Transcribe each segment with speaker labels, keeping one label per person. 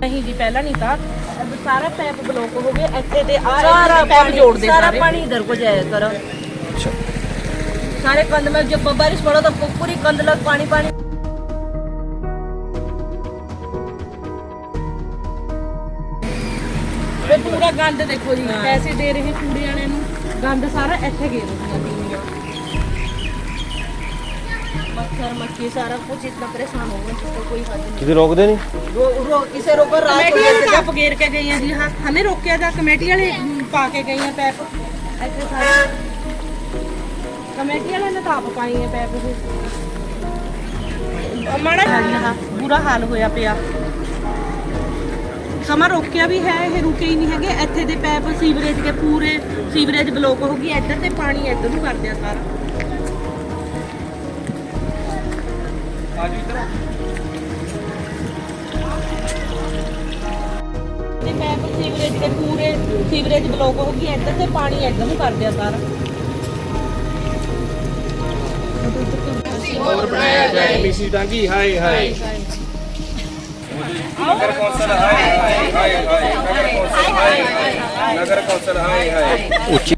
Speaker 1: ਨਹੀਂ ਜੀ ਪਹਿਲਾਂ ਨਹੀਂ ਤਾਂ अब सारा पैप ब्लॉक हो गया ਇੱਥੇ ਤੇ ਆ
Speaker 2: सारा
Speaker 1: पैप
Speaker 2: पानी
Speaker 1: जोड़ दे
Speaker 2: सारा
Speaker 1: सारे
Speaker 2: पानी इधर को जाया कर
Speaker 3: अच्छा
Speaker 2: सारे कंध में जब बारिश पड़ा तो पूरी कंध लग पानी पानी
Speaker 1: ਵੇ ਪੂਰਾ ਗੰਦ ਦੇਖੋ ਜੀ ਪੈਸੇ ਦੇ ਰਹੇ ਕੂੜੇ ਵਾਲਿਆਂ ਨੂੰ ਗੰਦ ਸਾਰਾ ਇੱਥੇ ਗੇਰ ਦਿੰਦੀਆਂ
Speaker 2: मच्छर मक्खी सारा कुछ इतना परेशान हो गए तो कोई हद नहीं
Speaker 3: ਤੁਸੀਂ ਰੋਕਦੇ ਨਹੀਂ
Speaker 2: रो, रो, इसे रोकर रात
Speaker 1: ਕਮੇਟੀ
Speaker 2: को
Speaker 1: ਵਾਲੇ
Speaker 2: जैसे
Speaker 1: ਤਾਂ ਆਪ ਗੇਰ ਕੇ ਗਈਆਂ ਜੀ ਹਾਂ ਹਮੇ ਰੋਕਿਆ ਜਾ ਕਮੇਟੀ ਵਾਲੇ ਅਮ, ਪਾ ਕੇ ਗਈਆਂ ਪੈਪ ਇੱਥੇ ਸਾਰੇ ਕਮੇਟੀ ਵਾਲਿਆਂ ਨੇ ਤਾਂ ਆਪ ਪਾਈ ਹੈ ਪੈਪ ਉਹ ਮਾੜਾ ਜਿਹਾ ਬੁਰਾ ਹਾਲ ਹੋਇਆ ਪਿਆ ਸਮਾਂ ਰੋਕਿਆ ਵੀ ਹੈ ਇਹ ਰੁਕੇ ਹੀ ਨਹੀਂ ਹੈਗੇ ਇੱਥੇ ਦੇ ਪੈਪ ਸੀਵਰੇਜ ਦੇ ਪੂਰੇ ਸੀਵਰੇਜ ਬਲੌਕ ਹੋ ਗਈ ਇੱਧਰ ਤੇ ਪਾਣੀ ਇੱਧਰ ਨੂੰ ਕਰ ਦਿਆ ਸਾਰਾ ਆਜੋ ਇੱਧਰ ਤੇ ਪੈਪ ਸੀਵਰੇਜ ਦੇ ਪੂਰੇ ਸੀਵਰੇਜ ਬਲੌਕ ਹੋ ਗਈ ਇੱਧਰ ਤੇ ਪਾਣੀ ਇੱਧਰ ਨੂੰ ਕਰ ਦਿਆ ਸਾਰਾ।
Speaker 4: ਹੋਰ ਬਣਾਇਆ ਜਾਏ ਬੀਸੀ ਟਾਂਗੀ ਹਾਏ ਹਾਏ ਨਗਰ ਕੌਂਸਲ ਹਾਏ ਹਾਏ ਹਾਏ ਹਾਏ ਨਗਰ ਕੌਂਸਲ ਹਾਏ ਹਾਏ।
Speaker 3: ਉੱਚੀ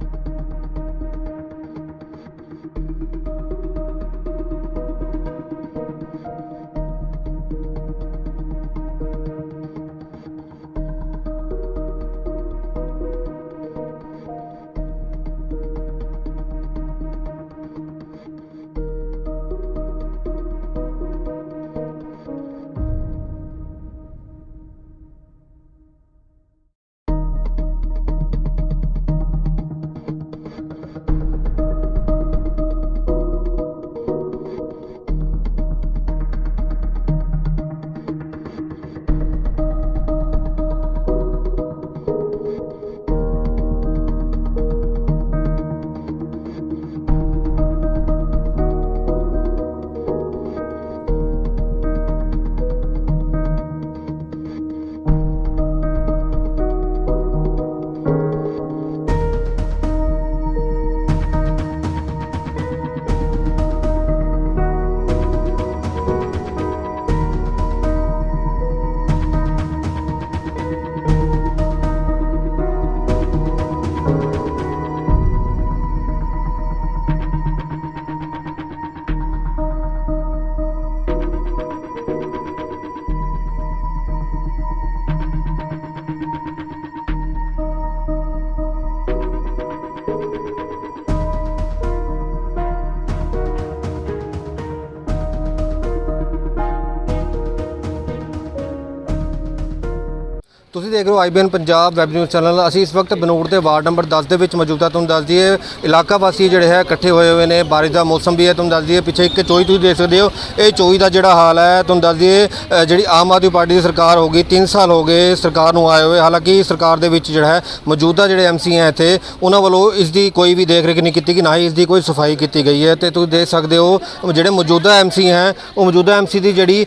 Speaker 3: ਤੁਸੀਂ ਦੇਖ ਰਹੇ ਹੋ IBN Punjab web news channel. ਅਸੀਂ ਇਸ ਵਕਤ ਬਨੂੜ ਦੇ ਵਾਰਡ ਨੰਬਰ 10 ਦੇ ਵਿੱਚ ਮੌਜੂਦ ਹਾਂ। ਤੁਹਾਨੂੰ ਦੱਸ ਦਈਏ, ਇਲਾਕਾ ਵਾਸੀ ਜਿਹੜੇ ਹੈ, ਇਕੱਠੇ ਹੋਏ ਹੋਏ ਨੇ। ਬਾਰਿਸ਼ ਦਾ ਮੌਸਮ ਵੀ ਹੈ। ਤੁਹਾਨੂੰ ਦੱਸ ਦਈਏ, ਪਿੱਛੇ ਇੱਕ ਚੋਈ ਤੁਸੀਂ ਦੇਖ ਸਕਦੇ ਹੋ। ਇਹ ਚੋਈ ਦਾ ਜਿਹੜਾ ਹਾਲ ਹੈ, ਤੁਹਾਨੂੰ ਦੱਸ ਦਈਏ ਜਿਹੜੀ ਆਮ ਆਦਮੀ ਪਾਰਟੀ ਦੀ ਸਰਕਾਰ ਹੋ ਗਈ 3 ਸਾਲ ਹੋ ਗਏ ਸਰਕਾਰ ਨੂੰ ਆਏ ਹੋਏ। ਹਾਲਾਂਕਿ ਸਰਕਾਰ ਦੇ ਵਿੱਚ ਜਿਹੜਾ ਹੈ, ਮੌਜੂਦਾ ਜਿਹੜੇ ਐਮਸੀ ਹੈ ਇੱਥੇ, ਉਹਨਾਂ ਵੱਲੋਂ ਇਸ ਦੀ ਕੋਈ ਵੀ ਦੇਖ ਰੇਖ ਨਹੀਂ ਕੀਤੀ ਕਿ ਨਾ ਹੀ ਇਸ ਦੀ ਕੋਈ ਸਫ਼ਾਈ ਕੀਤੀ ਗਈ ਹੈ। ਤੇ ਤੁਸੀਂ ਦੇਖ ਸਕਦੇ ਹੋ ਜਿਹੜੇ ਮੌਜੂਦਾ ਐਮਸੀ ਹੈ, ਉਹ ਮੌਜੂਦਾ ਐਮਸੀ ਦੀ ਜਿਹੜੀ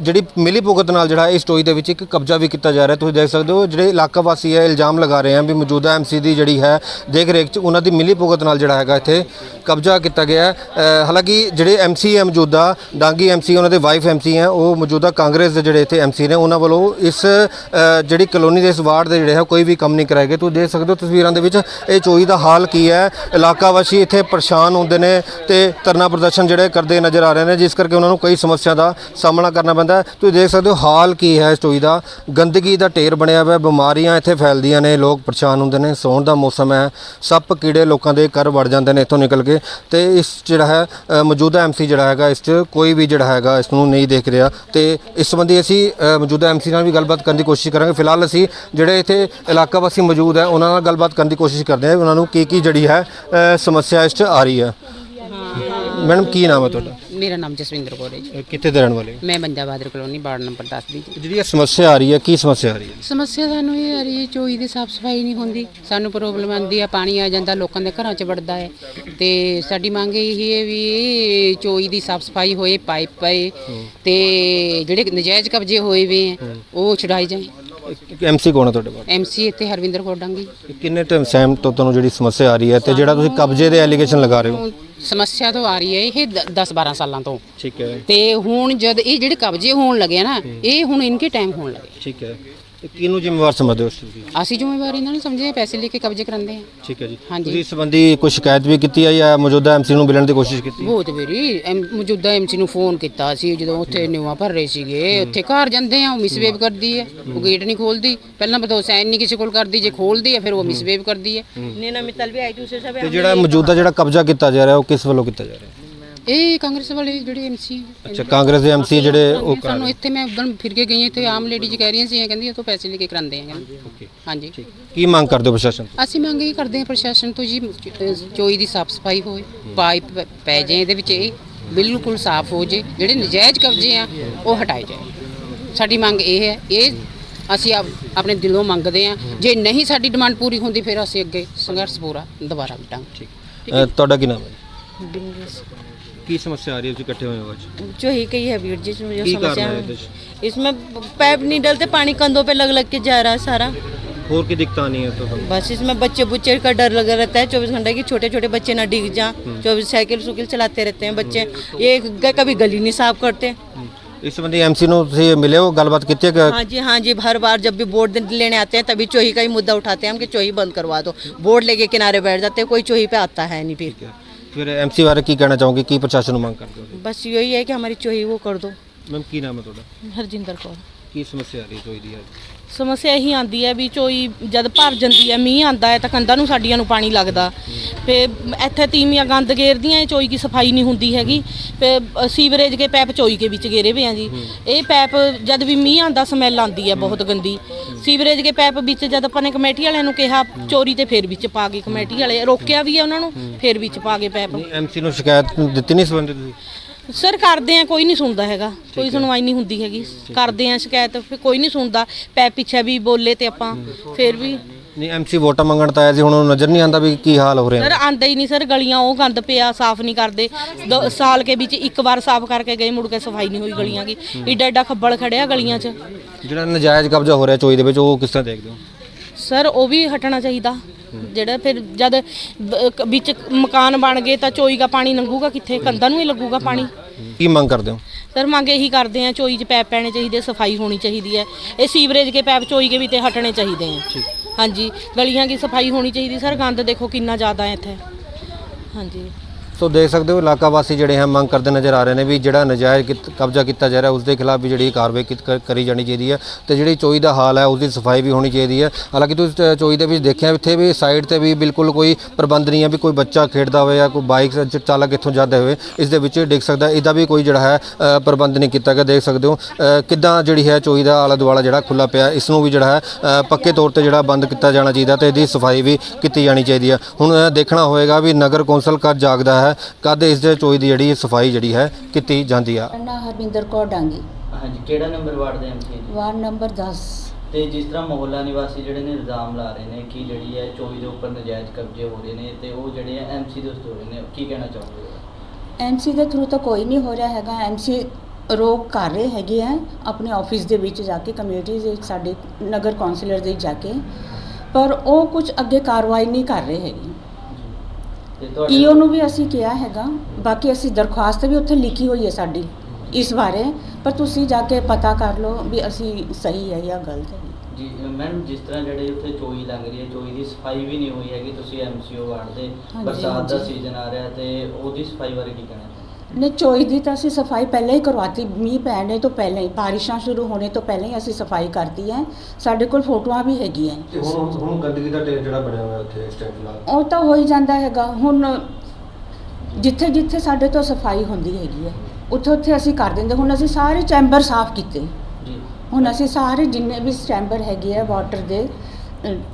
Speaker 3: ਜਿਹੜੀ ਮਿਲੀ ਭੁਗਤ ਨਾਲ ਜਿਹੜਾ ਇਸ ਚੋਈ ਦੇ ਵਿੱਚ ਇੱਕ ਕਬਜ਼ਾ ਵੀ ਕੀਤਾ ਜਾ ਰਿਹਾ। ਤੁਸੀਂ ਦੇਖ ਸਕਦੇ ਹੋ? ਜਿਹੜੇ ਇਲਾਕਾ ਵਾਸੀ ਹੈ ਇਲਜ਼ਾਮ ਲਗਾ ਰਹੇ ਹਨ ਵੀ ਮੌਜੂਦਾ ਐਮਸੀ ਦੀ ਜਿਹੜੀ ਹੈ ਦੇਖ ਰੇਖ ਚ ਉਹਨਾਂ ਦੀ ਮਿਲੀ ਭੁਗਤ ਨਾਲ ਜਿਹੜਾ ਹੈਗਾ ਇੱਥੇ ਕਬਜ਼ਾ ਕੀਤਾ ਗਿਆ ਹੈ। ਹਾਲਾਂਕਿ ਜਿਹੜੇ ਐਮਸੀ ਹੈ ਮੌਜੂਦਾ, ਡਾਂਗੀ ਐਮਸੀ ਉਹਨਾਂ ਦੇ ਵਾਈਫ ਐਮਸੀ ਹੈ, ਉਹ ਮੌਜੂਦਾ ਕਾਂਗਰਸ ਦੇ ਜਿਹੜੇ ਇੱਥੇ ਐਮਸੀ ਨੇ, ਉਹਨਾਂ ਵੱਲੋਂ ਇਸ ਜਿਹੜੀ ਕਲੋਨੀ ਦੇ ਇਸ ਵਾਰਡ ਦੇ ਜਿਹੜੇ ਹੈ, ਕੋਈ ਵੀ ਕੰਮ ਨਹੀਂ ਕਰਾਏ ਗਏ। ਤੁਸੀਂ ਦੇਖ ਸਕਦੇ ਹੋ ਤਸਵੀਰਾਂ ਦੇ ਵਿੱਚ ਇਹ ਚੋਈ ਦਾ ਹਾਲ ਕੀ ਹੈ। ਇਲਾਕਾ ਵਾਸੀ ਇੱਥੇ ਪਰੇਸ਼ਾਨ ਹੁੰਦੇ ਨੇ ਤੇ ਧਰਨਾ ਪ੍ਰਦਰਸ਼ਨ ਜਿਹੜੇ ਕਰਦੇ ਨਜ਼ਰ ਆ ਰਹੇ ਨੇ, ਜਿਸ ਕਰਕੇ ਉਹਨਾਂ ਨੂੰ ਕਈ ਸਮੱਸਿਆ ਦਾ ਸਾਹਮਣਾ ਕਰਨਾ ਪੈਂਦਾ ਤੁਸੀਂ ਦੇਖ ਸਕਦੇ ਹੋ ਹਾਲ ਕੀ ਹੈ ਇਸ ਚੋਈ ਦਾ। ਗੰਦਗੀ ਦਾ ਢੇਰ ਬਣਿਆ ਹੋਇਆ ਬਿਮਾਰੀਆਂ ਇੱਥੇ ਫੈਲਦੀਆਂ ਨੇ ਲੋਕ ਪਰੇਸ਼ਾਨ ਹੁੰਦੇ ਨੇ ਸੌਣ ਦਾ ਮੌਸਮ ਹੈ ਸੱਪ ਕੀੜੇ ਲੋਕਾਂ ਦੇ ਘਰ ਵੜ ਜਾਂਦੇ ਨੇ ਇੱਥੋਂ ਨਿਕਲ ਕੇ। ਤੇ ਇਸ ਜਿਹੜਾ ਹੈ ਅ, ਮੌਜੂਦਾ ਐਮਸੀ ਜਿਹੜਾ ਹੈਗਾ ਇਸ 'ਚ ਕੋਈ ਵੀ ਜਿਹੜਾ ਹੈਗਾ ਇਸ ਨੂੰ ਨਹੀਂ ਦੇਖ ਰਿਹਾ। ਤੇ ਇਸ ਸੰਬੰਧੀ ਅਸੀਂ ਅ, ਮੌਜੂਦਾ ਐਮਸੀ ਨਾਲ ਵੀ ਗੱਲਬਾਤ ਕਰਨ ਦੀ ਕੋਸ਼ਿਸ਼ ਕਰਾਂਗੇ। ਫਿਲਹਾਲ ਅਸੀਂ ਜਿਹੜੇ ਇੱਥੇ ਇਲਾਕਾ ਵਾਸੀ ਮੌਜੂਦ ਹੈ ਉਹਨਾਂ ਨਾਲ ਗੱਲਬਾਤ ਕਰਨ ਦੀ ਕੋਸ਼ਿਸ਼ ਕਰਦੇ ਹਾਂ ਉਹਨਾਂ ਨੂੰ ਕੀ ਕੀ ਜਿਹੜੀ ਹੈ ਸਮੱਸਿਆ ਇਸ 'ਚ ਆ ਰਹੀ ਹੈ। ਮੈਡਮ ਕੀ ਨਾਮ ਹੈ ਤੁਹਾਡਾ?
Speaker 5: ਮੇਰਾ ਨਾਮ ਜਸਵਿੰਦਰ ਕੌਰ ਹੈ ਜੀ।
Speaker 3: ਅ, ਕਿੱਥੇ ਦੇ ਰਹਿਣ ਵਾਲੇ ਹੋ?
Speaker 5: ਮੈਂ Banda Bahadur colony ward number 10 ਦੀ ਜੀ।
Speaker 3: ਜਿਹੜੀ ਇਹ ਸਮੱਸਿਆ ਆ ਰਹੀ ਹੈ ਕੀ ਸਮੱਸਿਆ ਆ ਰਹੀ ਹੈ?
Speaker 5: ਸਮੱਸਿਆ ਸਾਨੂੰ ਇਹ ਆ ਰਹੀ ਹੈ ਚੋਈ ਦੀ ਸਾਫ਼ ਸਫ਼ਾਈ ਨਹੀਂ ਹੁੰਦੀ। ਸਾਨੂੰ ਪ੍ਰੋਬਲਮ ਆਉਂਦੀ ਆ ਪਾਣੀ ਆ ਜਾਂਦਾ ਲੋਕਾਂ ਦੇ ਘਰਾਂ 'ਚ ਵੜਦਾ ਹੈ। ਤੇ ਸਾਡੀ ਮੰਗ ਇਹ ਹੈ ਵੀ ਇਹ ਚੋਈ ਦੀ ਸਾਫ਼ ਸਫ਼ਾਈ ਹੋਏ ਪਾਈਪ ਪਏ। ਤੇ ਜਿਹੜੇ ਨਜਾਇਜ਼ ਕਬਜ਼ੇ ਹੋਏ ਵੇ ਹੈ ਉਹ ਛੁਡਾਏ ਜਾਏ
Speaker 3: ਐਮਸੀ ਕੌਣ ਹੈ ਤੁਹਾਡੇ ਕੋਲ?
Speaker 5: ਐਮਸੀ ਇੱਥੇ ਹਰਵਿੰਦਰ ਕੌਰ ਡਾਂਗੀ।
Speaker 3: ਕਿੰਨੇ ਟਾਈਮ ਸੈਮ ਤੋਂ ਤੁਹਾਨੂੰ ਜਿਹੜੀ ਸਮੱਸਿਆ ਆ ਰਹੀ ਹੈ ਤੇ ਜਿਹੜਾ ਤੁਸੀਂ ਕਬਜ਼ੇ ਦੇ ਐਲੀਗੇਸ਼ਨ ਲਗਾ ਰਹੇ ਹੋ?
Speaker 5: ਸਮੱਸਿਆ ਤੋਂ ਆ ਰਹੀ ਹੈ ਇਹ 10 12 ਸਾਲਾਂ ਤੋਂ।
Speaker 3: ਠੀਕ ਹੈ।
Speaker 5: ਤੇ ਹੁਣ ਜਦ ਇਹ ਜਿਹੜੇ ਕਬਜ਼ੇ ਹੋਣ ਲੱਗੇ ਨਾ ਇਹ ਹੁਣ ਇਨਕੇ ਟਾਈਮ ਹੋਣ ਲੱਗੇ।
Speaker 3: ਠੀਕ ਹੈ। ਇਹ ਕਿਹਨੂੰ ਜ਼ਿੰਮੇਵਾਰ ਸਮਝਦੇ ਹੋ
Speaker 5: ਅਸੀਂ ਜ਼ਿੰਮੇਵਾਰ ਇਹਨਾਂ ਨੂੰ ਸਮਝੇ ਪੈਸੇ ਲੈ ਕੇ ਕਬਜ਼ੇ ਕਰਾਉਂਦੇ ਆ
Speaker 3: ਠੀਕ ਹੈ ਜੀ।
Speaker 5: ਹਾਂਜੀ।
Speaker 3: ਤੁਸੀਂ ਇਸ ਸੰਬੰਧੀ ਕੋਈ ਸ਼ਿਕਾਇਤ ਵੀ ਕੀਤੀ ਹੈ ਜਾਂ ਮੌਜੂਦਾ ਐਮਸੀ ਨੂੰ ਮਿਲਣ ਦੀ ਕੋਸ਼ਿਸ਼ ਕੀਤੀ?
Speaker 5: ਬਹੁਤ ਵਾਰੀ ਮੌਜੂਦਾ ਐਮਸੀ ਨੂੰ ਫੋਨ ਕੀਤਾ ਸੀ ਜਦੋਂ ਉੱਥੇ ਨਿਵਾ ਭਰ ਰਹੇ ਸੀਗੇ। ਉੱਥੇ ਘਰ ਜਾਂਦੇ ਆ ਉਹ ਮਿਸਬੇਵ ਕਰਦੀ ਹੈ। ਉਹ ਗੇਟ ਨਹੀਂ ਖੋਲਦੀ। ਪਹਿਲਾਂ ਬਤੋ ਸਾਈਨ ਨਹੀਂ ਕਿਸੇ ਕੋਲ ਕਰਦੀ ਜੇ ਖੋਲਦੀ ਹੈ ਫਿਰ ਉਹ ਮਿਸਬੇਵ ਕਰਦੀ ਹੈ।
Speaker 3: ਤੇ ਜਿਹੜਾ ਮੌਜੂਦਾ ਜਿਹੜਾ ਕਬਜ਼ਾ ਕੀਤਾ ਜਾ ਰਿਹਾ ਉਹ ਕਿਸ ਵੱਲੋਂ ਕੀਤਾ ਜਾ ਰਿਹਾ?
Speaker 5: ਇਹ ਕਾਂਗਰਸ ਵਾਲੇ ਜਿਹੜੇ ਐਮਸੀ
Speaker 3: ਅੱਛਾ ਕਾਂਗਰਸ ਦੇ ਐਮਸੀ ਜਿਹੜੇ ਉਹ ਕਰ
Speaker 5: ਸਾਨੂੰ ਇੱਥੇ ਮੈਂ ਉਦੋਂ ਫਿਰ ਕੇ ਗਈ ਇੱਥੇ ਆਮ ਲੇਡੀ ਜੀ ਕਹਿ ਰਹੀਆਂ ਸੀ ਇਹ ਕਹਿੰਦੀ ਉਹ ਤੋਂ ਪੈਸੇ ਲੈ ਕੇ ਕਰਾਉਂਦੇ ਆ ਕਹਿੰਦੀ। ਹਾਂਜੀ
Speaker 3: ਕੀ ਮੰਗ ਕਰਦੇ ਹੋ ਪ੍ਰਸ਼ਾਸਨ ਤੋਂ?
Speaker 5: ਅਸੀਂ ਮੰਗ ਇਹ ਕਰਦੇ ਹਾਂ ਪ੍ਰਸ਼ਾਸਨ ਤੋਂ ਜੀ ਅਹ ਚੋਈ ਦੀ ਸਾਫ਼ ਸਫ਼ਾਈ ਹੋਵੇ ਪਾਈਪ ਪੈ ਜਾਏ ਇਹਦੇ ਵਿੱਚ ਇਹ ਬਿਲਕੁਲ ਸਾਫ਼ ਹੋ ਜੇ ਜਿਹੜੇ ਨਜਾਇਜ਼ ਕਬਜ਼ੇ ਆ ਉਹ ਹਟਾਏ ਜਾਏ। ਸਾਡੀ ਮੰਗ ਇਹ ਹੈ ਇਹ ਅਸੀਂ ਆਪ- ਆਪਣੇ ਦਿਲੋਂ ਮੰਗਦੇ ਹਾਂ। ਜੇ ਨਹੀਂ ਸਾਡੀ ਡਿਮਾਂਡ ਪੂਰੀ ਹੁੰਦੀ ਫਿਰ ਅਸੀਂ ਅੱਗੇ ਸੰਘਰਸ਼ ਪੂਰਾ ਦੁਬਾਰਾ ਵਿਟਾਂਗੇ
Speaker 3: ਅ, ਤੁਹਾਡਾ ਕੀ ਨਾਮ ਹੈ? ਕੀ ਸਮੱਸਿਆ ਆ ਰਹੀ ਹੈ ਤੁਸੀਂ ਇਕੱਠੇ ਹੋਏ ਹੋ ਅੱਜ
Speaker 2: जो ही कही है वीर जी इसमें जो
Speaker 3: ਕੀ ਕਾਰਨ
Speaker 2: समस्या
Speaker 3: ਹੈ
Speaker 2: है
Speaker 3: ਇਹਦੇ 'ਚ?
Speaker 2: इसमें पैप नहीं डलते पानी कंधों पे लग लग के जा रहा है सारा
Speaker 3: ਹੋਰ ਕੀ ਦਿੱਕਤਾਂ ਨਹੀਂ ਹੈ ਤੁਹਾਨੂੰ
Speaker 2: बस इसमें बच्चे बुच्चे का डर लगा रहता है चौबीस घंटे की छोटे छोटे बच्चे ना डिग जा चौबीस साइकिल सुकिल चलाते रहते हैं बच्चे ये ग- कभी गली नहीं साफ करते
Speaker 3: ਇਸ ਸੰਬੰਧੀ ਐਮਸੀ ਨੂੰ ਤੁਸੀਂ ਮਿਲੇ ਹੋ ਗੱਲਬਾਤ ਕੀਤੀ ਹੈ ਕਿ
Speaker 2: हाँ जी हाँ जी हर बार जब भी बोर्ड लेने आते हैं तभी चोही का ही मुद्दा उठाते हैं हम कि चोही बंद करवा दो बोर्ड लेके किनारे बैठ जाते हैं कोई चोही पे आता है नहीं फिर
Speaker 3: ਫਿਰ ਐਮਸੀ ਬਾਰੇ ਕੀ ਕਹਿਣਾ ਚਾਹੋਗੇ ਕੀ ਪ੍ਰਸ਼ਾਸਨ ਨੂੰ ਮੰਗ ਕਰਦੇ ਹੋ
Speaker 2: बस यही है कि हमारी चोही वो कर दो
Speaker 3: ਮੈਮ ਕੀ ਨਾਮ ਹੈ ਤੁਹਾਡਾ
Speaker 2: हरजिंदर कौर
Speaker 3: ਕੀ ਸਮੱਸਿਆ ਆ ਰਹੀ ਕੋਈ ਦੀ ਅੱਜ?
Speaker 1: ਸਮੱਸਿਆ ਇਹੀ ਆਂਦੀ ਹੈ ਵੀ ਚੋਈ ਜਦ ਭਰ ਜਾਂਦੀ ਹੈ ਮੀਂਹ ਆਂਦਾ ਹੈ ਤਾਂ ਕੰਧਾਂ ਨੂੰ ਸਾਡੀਆਂ ਨੂੰ ਪਾਣੀ ਲੱਗਦਾ। ਤੇ ਇੱਥੇ ਤੀਮੀਆਂ ਗੰਦ ਗੇਰਦੀਆਂ ਇਹ ਚੋਈ ਦੀ ਸਫ਼ਾਈ ਨਹੀਂ ਹੁੰਦੀ ਹੈਗੀ। ਤੇ ਸੀਵਰੇਜ ਕੇ ਪੈਪ ਚੋਈ ਕੇ ਵਿੱਚ ਗੇਰੇ ਵੇ ਆ ਜੀ। ਇਹ ਪੈਪ ਜਦ ਵੀ ਮੀਂਹ ਆਂਦਾ ਸਮੈਲ ਆਂਦੀ ਹੈ ਬਹੁਤ ਗੰਦੀ। ਸੀਵਰੇਜ ਕੇ ਪੈਪ ਵਿੱਚ ਜਦ ਆਪਾਂ ਨੇ ਕਮੇਟੀ ਵਾਲਿਆਂ ਨੂੰ ਕਿਹਾ ਚੋਰੀ ਤੇ ਫੇਰ ਵਿੱਚ ਪਾ ਗਏ ਕਮੇਟੀ ਵਾਲੇ। ਰੋਕਿਆ ਵੀ ਹੈ ਉਹਨਾਂ ਨੂੰ ਫੇਰ ਵਿੱਚ ਪਾ ਗਏ ਪੈਪ।
Speaker 3: ਐਮਸੀ ਨੂੰ ਸ਼ਿਕਾਇਤ ਦਿੱਤੀ ਨਹੀਂ ਸੰਬੰਧਿਤ ਤੁਸੀਂ?
Speaker 1: ਸਰ ਕਰਦੇ ਆ ਕੋਈ ਨਹੀਂ ਸੁਣਦਾ ਹੈਗਾ। ਕੋਈ ਸੁਣਵਾਈ ਨਹੀਂ ਹੁੰਦੀ ਹੈਗੀ। ਕਰਦੇ ਆ ਸ਼ਿਕਾਇਤ ਫਿਰ ਕੋਈ ਨਹੀਂ ਸੁਣਦਾ। ਪੈਪ ਪਿੱਛੇ ਵੀ ਬੋਲੇ ਤੇ ਆਪਾਂ ਫਿਰ ਵੀ।
Speaker 3: ਨਹੀਂ ਐਮਸੀ ਵੋਟਾਂ ਮੰਗਣ ਤਾਂ ਆਇਆ ਸੀ ਹੁਣ ਉਹਨੂੰ ਨਜ਼ਰ ਨਹੀਂ ਆਉਂਦਾ ਵੀ ਕੀ ਹਾਲ ਹੋ ਰਿਹਾ।
Speaker 1: ਸਰ ਆਂਦਾ ਹੀ ਨਹੀਂ ਸਰ ਗਲੀਆਂ ਉਹ ਗੰਦ ਪਿਆ ਸਾਫ਼ ਨਹੀਂ ਕਰਦੇ। ਦ- ਸਾਲ ਕੇ ਵਿੱਚ ਇੱਕ ਵਾਰ ਸਾਫ਼ ਕਰਕੇ ਗਏ ਮੁੜ ਕੇ ਸਫ਼ਾਈ ਨਹੀਂ ਹੋਈ ਗਲੀਆਂ ਦੀ। ਏਡਾ ਏਡਾ ਖੱਬਲ ਖੜਿਆ ਗਲੀਆਂ 'ਚ।
Speaker 3: ਜਿਹੜਾ ਨਜਾਇਜ਼ ਕਬਜ਼ਾ ਹੋ ਰਿਹਾ ਚੋਈ ਦੇ ਵਿੱਚ ਉਹ ਕਿਸ ਤਰ੍ਹਾਂ ਦੇਖਦੇ ਹੋ?
Speaker 1: ਸਰ ਉਹ ਵੀ ਹਟਣਾ ਚਾਹੀਦਾ। ਜਿਹੜਾ ਫਿਰ ਜਦ ਬ- ਵਿੱਚ ਮਕਾਨ ਬਣ ਗਏ ਤਾਂ ਚੋਈ ਦਾ ਪਾਣੀ ਲੰਘੂਗਾ ਕਿੱਥੇ? ਕੰਧਾਂ ਨੂੰ ਹੀ ਲੱਗੂਗਾ ਪਾਣੀ।
Speaker 3: ਕੀ ਮੰਗ ਕਰਦੇ ਹੋ?
Speaker 1: ਸਰ ਮੰਗ ਇਹੀ ਕਰਦੇ ਆ ਚੋਈ 'ਚ ਪੈਪ ਪੈਣੇ ਚਾਹੀਦੇ ਸਫ਼ਾਈ ਹੋਣੀ ਚਾਹੀਦੀ ਹੈ। ਇਹ ਸੀਵਰੇਜ ਕੇ ਪੈਪ ਚੋਈ ਕੇ ਵੀ ਤੇ ਹਟਣੇ ਚਾਹੀਦੇ ਆ। ਹਾਂਜੀ। ਗਲੀਆਂ ਦੀ ਸਫ਼ਾਈ ਹੋਣੀ ਚਾਹੀਦੀ। ਸਰ ਗੰਦ ਦੇਖੋ ਕਿੰਨਾ ਜ਼ਿਆਦਾ ਹੈ ਇੱਥੇ। ਹਾਂਜੀ।
Speaker 3: ਸੋ ਦੇਖ ਸਕਦੇ ਹੋ ਇਲਾਕਾ ਵਾਸੀ ਜਿਹੜੇ ਹੈ, ਮੰਗ ਕਰਦੇ ਨਜ਼ਰ ਆ ਰਹੇ ਨੇ ਵੀ ਜਿਹੜਾ ਨਜਾਇਜ਼ ਕਿਤ- ਕਬਜ਼ਾ ਕੀਤਾ ਜਾ ਰਿਹਾ ਉਸ ਦੇ ਖਿਲਾਫ ਵੀ ਜਿਹੜੀ ਕਾਰਵਾਈ ਕਰੀ ਜਾਣੀ ਚਾਹੀਦੀ ਹੈ ਤੇ ਜਿਹੜੀ ਚੋਈ ਦਾ ਹਾਲ ਹੈ ਉਸ ਦੀ ਸਫ਼ਾਈ ਵੀ ਹੋਣੀ ਚਾਹੀਦੀ ਹੈ। ਹਾਲਾਂਕਿ ਤੁਸੀਂ ਚੋਈ ਦੇ ਵਿੱਚ ਦੇਖਿਆ, ਇੱਥੇ ਵੀ ਸਾਈਡ ਤੇ ਵੀ ਬਿਲਕੁਲ ਕੋਈ ਪ੍ਰਬੰਧ ਨਹੀਂ ਹੈ ਵੀ ਕੋਈ ਬੱਚਾ ਖੇਡਦਾ ਹੋਵੇ ਜਾਂ ਕੋਈ ਬਾਈਕ ਚਾਲਕ ਇੱਥੋਂ ਜਾਂਦਾ ਹੋਵੇ ਇਸ ਦੇ ਵਿੱਚ ਡਿੱਗ ਸਕਦਾ ਇਹਦਾ ਵੀ ਕੋਈ ਜਿਹੜਾ ਹੈ ਪ੍ਰਬੰਧ ਨਹੀਂ ਕੀਤਾ ਗਿਆ, ਦੇਖ ਸਕਦੇ ਹੋ। ਕਿੱਦਾਂ ਜਿਹੜੀ ਹੈ ਚੋਈ ਦਾ ਆਲਾ ਦੁਆਲਾ ਜਿਹੜਾ ਖੁੱਲਾ ਪਿਆ, ਇਸ ਨੂੰ ਵੀ ਜਿਹੜਾ ਹੈ ਪੱਕੇ ਤੌਰ ਤੇ ਜਿਹੜਾ ਬੰਦ ਕੀਤਾ ਜਾਣਾ ਚਾਹੀਦਾ ਤੇ ਇਹਦੀ ਸਫ਼ਾਈ ਵੀ ਕੀਤੀ ਜਾਣੀ ਚਾਹੀਦੀ ਹੈ। ਹੁਣ ਦੇਖਣਾ ਹੋਏਗਾ ਵੀ ਨਗਰ ਕੌਂਸਲ ਕਦ ਜਾਗਦਾ ਹੈ ਕਦ ਇਸ ਦੇ ਚੋਈ ਦੀ ਜਿਹੜੀ ਸਫ਼ਾਈ ਜਿਹੜੀ ਹੈ ਕੀਤੀ ਜਾਂਦੀ ਆ?
Speaker 6: ਨਾਂ ਹਰਵਿੰਦਰ ਕੌਰ ਡਾਂਗੀ।
Speaker 7: ਹਾਂਜੀ ਕਿਹੜਾ ਨੰਬਰ ਵਾਰਡ ਦੇ ਐਮਸੀ ਜੀ?
Speaker 6: ਵਾਰਡ ਨੰਬਰ 10
Speaker 7: ਤੇ ਜਿਸ ਤਰ੍ਹਾਂ ਮੁਹੱਲਾ ਨਿਵਾਸੀ ਜਿਹੜੇ ਨੇ ਇਲਜ਼ਾਮ ਲਾ ਰਹੇ ਨੇ ਕਿ ਜਿਹੜੀ ਹੈ ਚੋਈ ਦੇ ਉੱਪਰ ਨਜਾਇਜ਼ ਕਬਜ਼ੇ ਹੋ ਰਹੇ ਨੇ ਤੇ ਉਹ ਜਿਹੜੇ ਆ ਐਮਸੀ ਦੇ ਉੱਤੇ ਹੋ ਰਹੇ ਨੇ ਕੀ ਕਹਿਣਾ ਚਾਹੋਗੇ?
Speaker 6: ਐਮਸੀ ਦੇ ਥਰੂ ਤਾਂ ਕੋਈ ਨਹੀਂ ਹੋ ਰਿਹਾ ਹੈਗਾ। ਐਮਸੀ ਰੋਕ ਕਰ ਰਹੇ ਹੈਗੇ ਆ ਆਪਣੇ ਆਫਿਸ ਦੇ ਵਿੱਚ ਜਾ ਕੇ ਕਮੇਟੀ ਦੇ ਸਾਡੇ ਨਗਰ ਕੌਂਸਲਰ ਦੇ ਜਾ ਕੇ। ਪਰ ਉਹ ਕੁਝ ਅੱਗੇ ਕਾਰਵਾਈ ਨਹੀਂ ਕਰ ਰਹੇ ਹੈਗੇ।
Speaker 7: ਤੇ ਤੁਹਾਡੇ
Speaker 6: ਈਓ ਨੂੰ ਵੀ ਅਸੀਂ ਕਿਹਾ ਹੈਗਾ ਬਾਕੀ ਅਸੀਂ ਦਰਖਾਸਤ ਵੀ ਉੱਥੇ ਲਿਖੀ ਹੋਈ ਹੈ ਸਾਡੀ ਇਸ ਬਾਰੇ ਪਰ ਤੁਸੀਂ ਜਾ ਕੇ ਪਤਾ ਕਰ ਲਓ ਵੀ ਅਸੀਂ ਸਹੀ ਹੈ ਜਾਂ ਗਲਤ ਹੈ
Speaker 7: ਜੀ ਮੈਡਮ ਜਿਸ ਤਰ੍ਹਾਂ ਜਿਹੜੇ ਉੱਥੇ ਚੋਈ ਲੰਘ ਰਹੀ ਹੈ ਚੋਈ ਦੀ ਸਫ਼ਾਈ ਵੀ ਨਹੀਂ ਹੋਈ ਹੈਗੀ ਤੁਸੀਂ ਐਮਸੀਓ ਵਾਰਡ ਦੇ
Speaker 6: ਹਾਂਜੀ,
Speaker 7: ਬਰਸਾਤ ਦਾ
Speaker 6: ਹਾਂਜੀ।
Speaker 7: ਸੀਜ਼ਨ ਆ ਰਿਹਾ ਤੇ ਉਹਦੀ ਸਫ਼ਾਈ ਬਾਰੇ ਕੀ ਕਹਿਣਾ
Speaker 6: ਨੇ ਚੋਈ ਦੀ ਤਾਂ ਅਸੀਂ ਸਫ਼ਾਈ ਪਹਿਲਾਂ ਹੀ ਕਰਵਾਤੀ। ਮੀਂਹ ਪੈਣੇ ਤੋਂ ਪਹਿਲਾਂ ਹੀ ਬਾਰਿਸ਼ਾਂ ਸ਼ੁਰੂ ਹੋਣੇ ਤੋਂ ਪਹਿਲਾਂ ਹੀ ਅਸੀਂ ਸਫ਼ਾਈ ਕਰਤੀ ਹੈ। ਸਾਡੇ ਕੋਲ ਫੋਟੋਆਂ ਵੀ ਹੈਗੀਆਂ।
Speaker 3: ਤੇ ਹੁਣ ਹੁਣ ਗੰਦਗੀ ਦਾ ਢੇਰ ਜਿਹੜਾ ਬਣਿਆ ਹੋਇਆ ਉੱਥੇ ਇਸ ਟਾਈਮ ਫਿਲਹਾਲ?
Speaker 6: ਉਹ ਤਾਂ ਹੋ ਹੀ ਜਾਂਦਾ ਹੈਗਾ। ਹੁਣ ਜਿੱਥੇ ਜਿੱਥੇ ਸਾਡੇ ਤੋਂ ਸਫ਼ਾਈ ਹੁੰਦੀ ਹੈਗੀ ਹੈ ਉੱਥੇ ਉੱਥੇ ਅਸੀਂ ਕਰ ਦਿੰਦੇ। ਹੁਣ ਅਸੀਂ ਸਾਰੇ ਚੈਂਬਰ ਸਾਫ਼ ਕੀਤੇ।
Speaker 7: ਜੀ।
Speaker 6: ਹੁਣ ਅਸੀਂ ਸਾਰੇ ਜਿੰਨੇ ਵੀ ਚੈਂਬਰ ਹੈਗੇ ਆ ਵਾਟਰ ਦੇ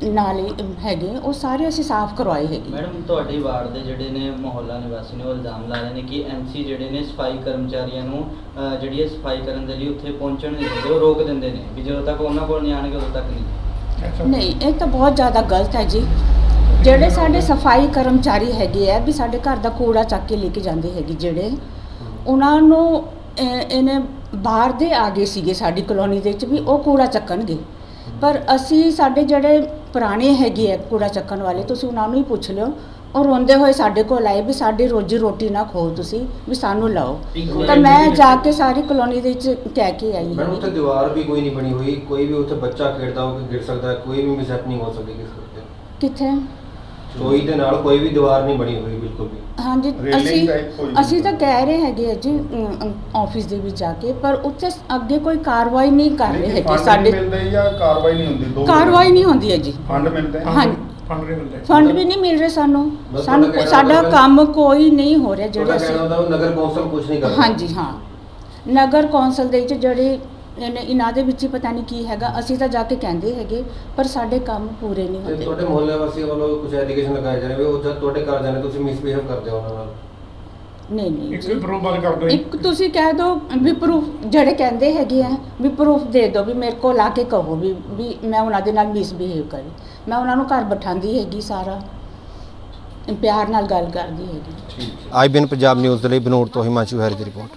Speaker 6: ਨਾਲੇ ਹੈਗੇ ਉਹ ਸਾਰੇ ਅਸੀਂ ਸਾਫ਼ ਕਰਵਾਏ ਹੈਗੇ।
Speaker 7: ਮੈਡਮ ਤੁਹਾਡੇ ਵਾਰਡ ਦੇ ਜਿਹੜੇ ਨੇ ਮੁਹੱਲਾ ਨਿਵਾਸੀ ਨੇ ਉਹ ਇਲਜ਼ਾਮ ਲਾ ਰਹੇ ਨੇ ਕਿ ਐਮਸੀ ਜਿਹੜੇ ਨੇ ਸਫ਼ਾਈ ਕਰਮਚਾਰੀਆਂ ਨੂੰ ਅਹ, ਜਿਹੜੀ ਹੈ ਸਫ਼ਾਈ ਕਰਨ ਦੇ ਲਈ ਉੱਥੇ ਪਹੁੰਚਣ ਨਹੀਂ ਦਿੰਦੇ ਉਹ ਰੋਕ ਦਿੰਦੇ ਨੇ ਵੀ ਜਦੋਂ ਤੱਕ ਉਹਨਾਂ ਕੋਲ ਨਹੀਂ ਆਣਗੇ ਉਦੋਂ ਤੱਕ ਨਹੀਂ।
Speaker 6: ਨਹੀਂ ਇਹ ਤਾਂ ਬਹੁਤ ਜ਼ਿਆਦਾ ਗਲਤ ਹੈ ਜੀ। ਜਿਹੜੇ ਸਾਡੇ ਸਫ਼ਾਈ ਕਰਮਚਾਰੀ ਹੈਗੇ ਆ ਵੀ ਸਾਡੇ ਘਰ ਦਾ ਕੂੜਾ ਚੱਕ ਕੇ ਲੈ ਕੇ ਜਾਂਦੇ ਹੈਗੇ ਜਿਹੜੇ ਉਹਨਾਂ ਨੂੰ ਇਹਨੇ ਬਾਹਰ ਦੇ ਆ ਗਏ ਸੀਗੇ ਸਾਡੀ ਕਲੋਨੀ ਦੇ ਵਿੱਚ ਵੀ ਉਹ ਕੂੜਾ ਚੱਕਣਗੇ। ਪਰ ਅਸੀਂ ਸਾਡੇ ਜਿਹੜੇ ਪੁਰਾਣੇ ਹੈਗੇ ਆ ਕੂੜਾ ਚੱਕਣ ਵਾਲੇ ਤੁਸੀਂ ਉਹਨਾਂ ਨੂੰ ਹੀ ਪੁੱਛ ਲਿਓ ਉਹ ਰੋਂਦੇ ਹੋਏ ਸਾਡੇ ਕੋਲ ਆਏ ਵੀ ਸਾਡੀ ਰੋਜੀ ਰੋਟੀ ਨਾ ਖੋ ਤੁਸੀਂ ਵੀ ਸਾਨੂੰ ਲਾਓ। ਤਾਂ ਮੈਂ ਜਾ ਕੇ ਸਾਰੀ ਕਲੋਨੀ ਦੇ ਵਿੱਚ ਕਹਿ ਕੇ ਆਈ
Speaker 3: ਮੈਡਮ ਉੱਥੇ ਦੀਵਾਰ ਵੀ ਕੋਈ ਨਹੀਂ ਬਣੀ ਹੋਈ ਕੋਈ ਵੀ ਉੱਥੇ ਬੱਚਾ ਖੇਡਦਾ ਹੋ ਕੇ ਗਿਰ ਸਕਦਾ ਕੋਈ ਵੀ ਮਿਸਹੈਪਨਿੰਗ ਹੋ ਸਕਦੀ ਕਿਸ ਕਰਕੇ
Speaker 6: ਕਿੱਥੇ?
Speaker 3: ਚੋਈ ਦੇ ਨਾਲ ਕੋਈ ਵੀ ਦੀਵਾਰ ਨਹੀਂ ਬਣੀ ਹੋਈ ਬਿਲਕੁਲ ਵੀ।
Speaker 6: ਹਾਂਜੀ ਅਸੀਂ ਅਸੀਂ ਤਾਂ ਕਹਿ ਰਹੇ ਹੈਗੇ ਆ ਜੀ ਆਫਿਸ ਦੇ ਵਿੱਚ ਜਾ ਕੇ ਪਰ ਉੱਥੇ ਅੱਗੇ ਕੋਈ ਕਾਰਵਾਈ ਨਹੀਂ ਕਰ ਰਹੇ ਹੈਗੇ ਸਾਡੇ।
Speaker 8: ਮਿਲਦੇ ਜਾਂ ਕਾਰਵਾਈ ਨਹੀਂ ਹੁੰਦੀ ਦੋ
Speaker 6: ਕਾਰਵਾਈ ਨਹੀਂ ਹੁੰਦੀ ਹੈ ਜੀ
Speaker 8: ਫੰਡ ਮਿਲਦੇ।
Speaker 6: ਹਾਂਜੀ।
Speaker 8: ਫੰਡ ਨਹੀਂ ਮਿਲਦੇ।
Speaker 6: ਫੰਡ ਵੀ ਨਹੀਂ ਮਿਲ ਰਹੇ ਸਾਨੂੰ।
Speaker 3: ਬਸ
Speaker 6: ਸਾਨੂੰ
Speaker 3: ਤੁਹਾਡਾ ਕਹਿਣਾ
Speaker 6: ਸਾਡਾ
Speaker 3: ਮਤਲਬ-
Speaker 6: ਕੰਮ ਕੋਈ ਨਹੀਂ ਹੋ ਰਿਹਾ
Speaker 3: ਤੁਹਾਡਾ
Speaker 6: ਜਿਹੜੇ
Speaker 3: ਕਹਿਣਾ ਨਗਰ ਕੌਂਸਲ ਕੁਝ ਨਹੀਂ ਕਰ ਰਿਹਾ।
Speaker 6: ਹਾਂਜੀ ਹਾਂ। ਨਗਰ ਕੌਂਸਲ ਦੇ ਵਿੱਚ ਜਿਹੜੇ ਇਹਨੇ- ਇਹਨਾਂ ਦੇ ਵਿੱਚ ਹੀ ਪਤਾ ਨਹੀਂ ਕੀ ਹੈਗਾ ਅਸੀਂ ਤਾਂ ਜਾ ਕੇ ਕਹਿੰਦੇ ਹੈਗੇ ਪਰ ਸਾਡੇ ਕੰਮ ਪੂਰੇ ਨਹੀਂ
Speaker 3: ਤੇ
Speaker 6: ਹੁੰਦੇ।
Speaker 3: ਤੁਹਾਡੇ ਮੁਹੱਲੇ ਵਾਸੀਆਂ ਵੱਲੋਂ ਕੁਝ ਐਲੀਗੇਸ਼ਨ ਲਗਾਏ ਜਾ ਰਹੇ ਵੀ ਉਹ ਜਦ ਤੁਹਾਡੇ ਘਰ ਜਾਂਦੇ ਤੁਸੀਂ ਮਿਸਬਿਹੇਵ ਕਰਦੇ ਹੋ ਉਹਨਾਂ ਨਾਲ?
Speaker 6: ਨਹੀਂ ਨਹੀਂ
Speaker 8: ਇੱਕ
Speaker 6: ਜੀ।
Speaker 8: ਪ੍ਰੂਫ ਬਾਤ ਕਰ ਦੋ
Speaker 6: ਇੱਕ ਤੁਸੀਂ ਕਹਿ ਦਿਓ ਵੀ ਪ੍ਰੂਫ ਜਿਹੜੇ ਕਹਿੰਦੇ ਹੈਗੇ ਆ ਵੀ ਪ੍ਰੂਫ ਦੇ ਦਿਓ ਵੀ ਮੇਰੇ ਕੋਲ ਆ ਕੇ ਕਹੋ ਵੀ ਵੀ ਮੈਂ ਉਹਨਾਂ ਦੇ ਨਾਲ ਮਿਸਬਿਹੇਵ ਕਰੀ। ਮੈਂ ਉਹਨਾਂ ਨੂੰ ਘਰ ਬਿਠਾਉਂਦੀ ਹੈਗੀ ਸਾਰਾ। ਪਿਆਰ ਨਾਲ ਗੱਲ ਕਰਦੀ ਹੈਗੀ।
Speaker 3: ਆਈਬੀਐਨ ਪੰਜਾਬ ਨਿਊਜ਼ ਦੇ ਲਈ ਬਨੋੜ ਤੋਂ ਹਿਮਾਂਸ਼ੂ ਹੈਰੀ ਦੀ ਰਿਪੋਰਟ।